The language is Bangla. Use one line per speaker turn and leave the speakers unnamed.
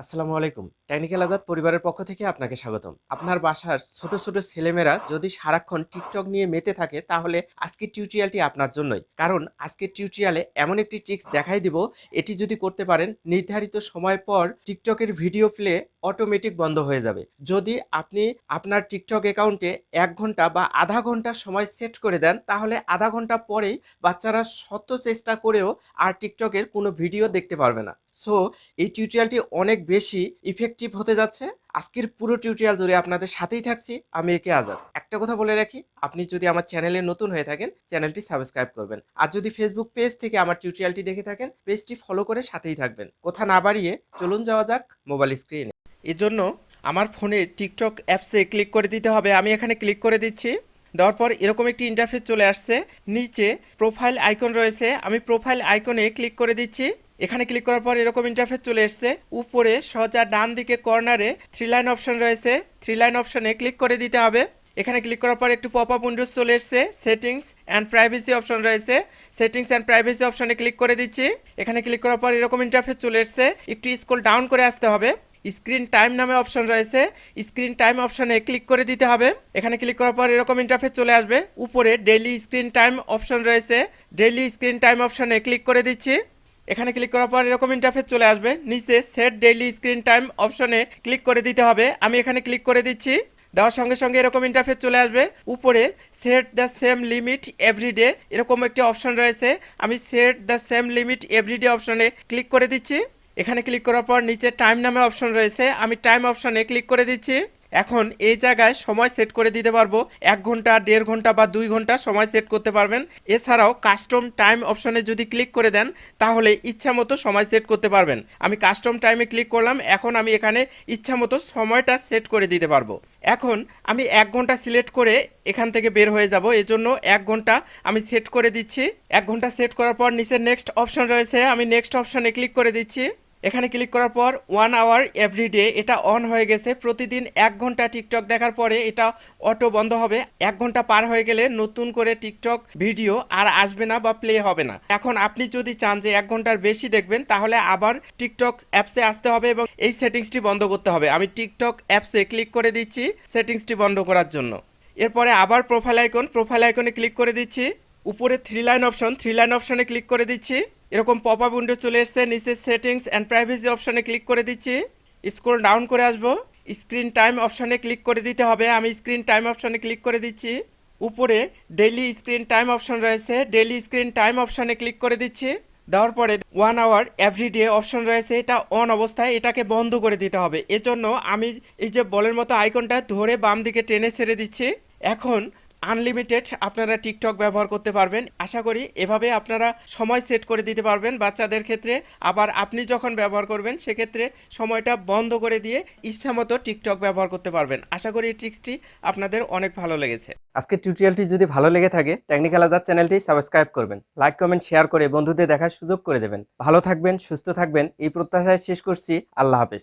আসসালামু আলাইকুম। টেকনিক্যাল আজাদ পরিবারের পক্ষ থেকে আপনাকে স্বাগতম। আপনার বাসার ছোট ছোট ছেলেমেয়েরা যদি সারাক্ষণ টিকটক নিয়ে মেতে থাকে, তাহলে আজকের টিউটোরিয়ালটি আপনার জন্যই। কারণ আজকের টিউটোরিয়ালে এমন একটি ট্রিক্স দেখাই দিব, এটি যদি করতে পারেন, নির্ধারিত সময় পর টিকটকের ভিডিও প্লে অটোমেটিক বন্ধ হয়ে যাবে। যদি আপনি আপনার টিকটক অ্যাকাউন্টে এক ঘণ্টা বা আধা ঘণ্টা সময় সেট করে দেন, তাহলে আধা ঘণ্টা পরেই বাচ্চারা শত চেষ্টা করেও আর টিকটকের কোনো ভিডিও দেখতে পারবে না। সো এই টিউটোরিয়ালটি অনেক বেশি ইফেক্টিভ হতে যাচ্ছে। আজকের পুরো টিউটোরিয়াল জুড়ে আপনাদের সাথেই থাকছি। আমি একে আজাদ। একটা কথা বলে রাখি, আপনি যদি আমার চ্যানেলে নতুন হয়ে থাকেন চ্যানেলটি সাবস্ক্রাইব করবেন। আর যদি ফেসবুক পেজ থেকে আমার টিউটোরিয়ালটি দেখে থাকেন পেজটি ফলো করে সাথেই থাকবেন। কথা না বাড়িয়ে চলুন যাওয়া যাক মোবাইল স্ক্রিনে এর জন্য আমার ফোনে টিকটক অ্যাপসে ক্লিক করে দিতে হবে। আমি এখানে ক্লিক করে দিচ্ছি। দেওয়ার পর এরকম একটি ইন্টারফেস চলে আসছে। নিচে প্রোফাইল আইকন রয়েছে। আমি প্রোফাইল আইকনে ক্লিক করে দিচ্ছি। এখানে ক্লিক করার পর এরকম ইন্টারফেস চলে এসছে। উপরে সোজা ডান দিকে কর্নারে থ্রি লাইন অপশন রয়েছে। থ্রি লাইন অপশনে ক্লিক করে দিতে হবে। এখানে ক্লিক করার পর একটু পপ আপ উইন্ডোজ চলে এসছে। সেটিংস অ্যান্ড প্রাইভেসি অপশন রয়েছে। সেটিংস অ্যান্ড প্রাইভেসি অপশনে ক্লিক করে দিচ্ছি। এখানে ক্লিক করার পর এরকম ইন্টারফেস চলে এসছে। একটু স্ক্রল ডাউন করে আসতে হবে। স্ক্রিন টাইম নামে অপশন রয়েছে। স্ক্রিন টাইম অপশনে ক্লিক করে দিতে হবে। এখানে ক্লিক করার পর এরকম ইন্টারফেস চলে আসবে। উপরে ডেইলি স্ক্রিন টাইম অপশন রয়েছে। ডেইলি স্ক্রিন টাইম অপশনে ক্লিক করে দিচ্ছি। এখানে ক্লিক করার পর এরকম ইন্টারফেস চলে আসবে। নিচে সেট ডেইলি স্ক্রিন টাইম অপশনে ক্লিক করে দিতে হবে। আমি এখানে ক্লিক করে দিচ্ছি। দেওয়ার সঙ্গে সঙ্গে এরকম ইন্টারফেস চলে আসবে। উপরে set the same limit everyday এরকম একটি অপশন রয়েছে। আমি set the same limit everyday অপশনে ক্লিক করে দিচ্ছি। এখানে ক্লিক করার পর নিচে টাইম নামে অপশন রয়েছে। আমি টাইম অপশনে ক্লিক করে দিচ্ছি। এখন এই জায়গায় সময় সেট করে দিতে পারব। এক ঘণ্টা, দেড় ঘণ্টা বা দুই ঘণ্টা সময় সেট করতে পারবেন। এছাড়াও কাস্টম টাইম অপশনে যদি ক্লিক করে দেন, তাহলে ইচ্ছা মতো সময় সেট করতে পারবেন। আমি কাস্টম টাইমে ক্লিক করলাম। এখন আমি এখানে ইচ্ছা মতো সময়টা সেট করে দিতে পারব। এখন আমি এক ঘণ্টা সিলেক্ট করে এখান থেকে বের হয়ে যাব। এজন্য এক ঘণ্টা আমি সেট করে দিচ্ছি। এক ঘণ্টা সেট করার পর নিচে নেক্সট অপশন রয়েছে। আমি নেক্সট অপশনে ক্লিক করে দিচ্ছি। এখানে ক্লিক করার পর ওয়ান আওয়ার এভরিডে এটা অন হয়ে গেছে। প্রতিদিন এক ঘণ্টা টিকটক দেখার পরে এটা অটো বন্ধ হবে। এক ঘণ্টা পার হয়ে গেলে নতুন করে টিকটক ভিডিও আর আসবে না বা প্লে হবে না। এখন আপনি যদি চান যে এক ঘণ্টার বেশি দেখবেন, তাহলে আবার টিকটক অ্যাপসে আসতে হবে এবং এই সেটিংসটি বন্ধ করতে হবে। আমি টিকটক অ্যাপসে ক্লিক করে দিচ্ছি সেটিংসটি বন্ধ করার জন্য। এরপরে আবার প্রোফাইল আইকন প্রোফাইল আইকনে ক্লিক করে দিচ্ছি। উপরে three line option three line অপশনে ক্লিক করে দিচ্ছি। এরকম পপ আপ উইন্ডো চলে এসছে নিচে সেটিংস অ্যান্ড প্রাইভেসি অপশনে ক্লিক করে দিচ্ছি। স্ক্রল ডাউন করে আসব। স্ক্রিন টাইম অপশনে ক্লিক করে দিতে হবে। আমি স্ক্রিন টাইম অপশনে ক্লিক করে দিচ্ছি। উপরে ডেইলি স্ক্রিন টাইম অপশন রয়েছে। ডেইলি স্ক্রিন টাইম অপশনে ক্লিক করে দিচ্ছি। দেওয়ার পরে ওয়ান আওয়ার এভরিডে অপশন রয়েছে। এটা অন অবস্থায়, এটাকে বন্ধ করে দিতে হবে। এজন্য আমি এই যে বলের মতো আইকনটা ধরে বাম দিকে টেনে ছেড়ে দিচ্ছি। এখন আনলিমিটেড আপনারা টিকটক ব্যবহার করতে পারবেন। আশা করি এভাবে আপনারা সময় সেট করে দিতে পারবেন বাচ্চাদের ক্ষেত্রে। আবার আপনি যখন ব্যবহার করবেন, সেক্ষেত্রে সময়টা বন্ধ করে দিয়ে ইচ্ছামতো টিকটক ব্যবহার করতে পারবেন। আশা করি এই ট্রিক্সটি আপনাদের অনেক ভালো লেগেছে। আজকের টিউটোরিয়ালটি যদি ভালো লেগে থাকে টেকনিক্যাল আজাদ চ্যানেলটি সাবস্ক্রাইব করবেন লাইক কমেন্ট শেয়ার করে বন্ধুদের দেখার সুযোগ করে দেবেন। ভালো থাকবেন, সুস্থ থাকবেন, এই প্রত্যাশায় শেষ করছি। আল্লাহ হাফেজ।